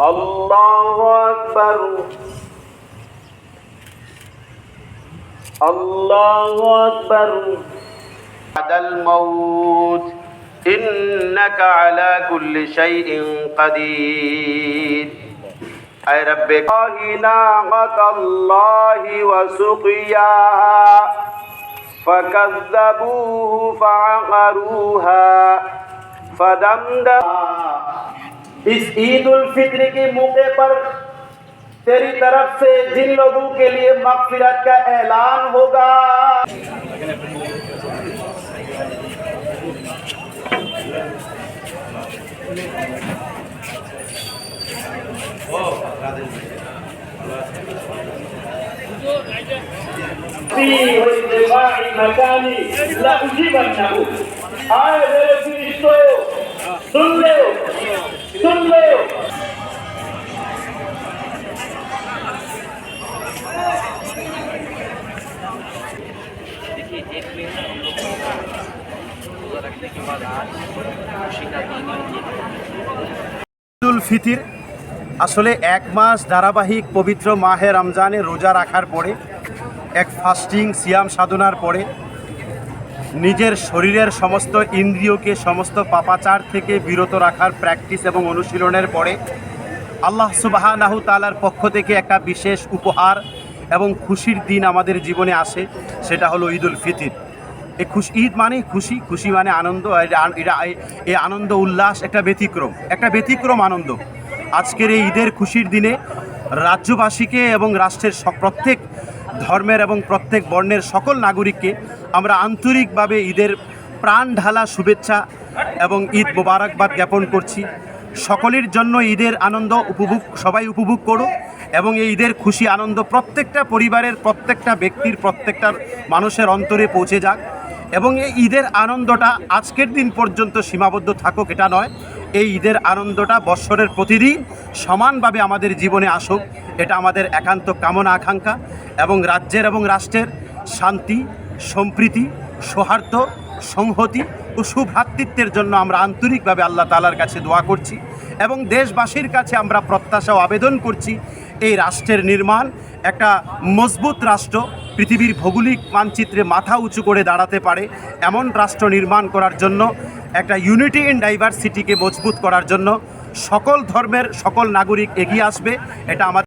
الله أكبر الله أكبر بعد الموت إنك على كل شيء قدير أي رب نعمة الله وسقياها فكذبوه فعقروها فدمدم इस ईद उल फित्र के मौके पर तेरी तरफ़ से जिन लोगों के लिए मकफिरत का ऐलान होगा। في مكاني ঈদুল ফিতির আসলে এক মাস ধারাবাহিক পবিত্র মাহে রমজানে রোজা রাখার পরে, এক ফাস্টিং সিয়াম সাধনার পরে নিজের শরীরের সমস্ত ইন্দ্রিয়কে সমস্ত পাপাচার থেকে বিরত রাখার প্র্যাকটিস এবং অনুশীলনের পরে আল্লাহ সুবাহানাহু তালার পক্ষ থেকে একটা বিশেষ উপহার এবং খুশির দিন আমাদের জীবনে আসে, সেটা হলো ঈদুল ফিতির। এই খুশি, ঈদ মানে খুশি খুশি মানে আনন্দ এটা এই আনন্দ, উল্লাস একটা ব্যতিক্রম। একটা ব্যতিক্রম আনন্দ। আজকের এই ঈদের খুশির দিনে রাজ্যবাসীকে এবং রাষ্ট্রের প্রত্যেক ধর্মের এবং প্রত্যেক বর্ণের সকল নাগরিককে আমরা আন্তরিকভাবে ঈদের প্রাণ ঢালা শুভেচ্ছা এবং ঈদ মোবারকবাদ জ্ঞাপন করছি। সকলের জন্য ঈদের আনন্দ উপভোগ, সবাই উপভোগ করো এবং এই ঈদের খুশি আনন্দ প্রত্যেকটা পরিবারের, প্রত্যেকটা ব্যক্তির, প্রত্যেকটা মানুষের অন্তরে পৌঁছে যাক। এবং এই ঈদের আনন্দটা আজকের দিন পর্যন্ত সীমাবদ্ধ থাকুক, এটা নয়। এই ঈদের আনন্দটা বৎসরের প্রতিদিন সমানভাবে আমাদের জীবনে আসুক, এটা আমাদের একান্ত কামনা, আকাঙ্ক্ষা। এবং রাজ্যের এবং রাষ্ট্রের শান্তি, সম্প্রীতি, সৌহার্দ্য, সংহতি ও সুভ্রাতৃত্বের জন্য আমরা আন্তরিকভাবে আল্লাহ তালার কাছে দোয়া করছি। এবং দেশবাসীর কাছে আমরা প্রত্যাশা ও আবেদন করছি এই রাষ্ট্রের নির্মাণ একটা মজবুত রাষ্ট্র, পৃথিবীর ভৌগোলিক মানচিত্রে মাথা উঁচু করে দাঁড়াতে পারে এমন রাষ্ট্র নির্মাণ করার জন্য, একটা ইউনিটি ইন ডাইভার্সিটিকে মজবুত করার জন্য সকল ধর্মের সকল নাগরিক এগিয়ে আসবে, এটা আমাদের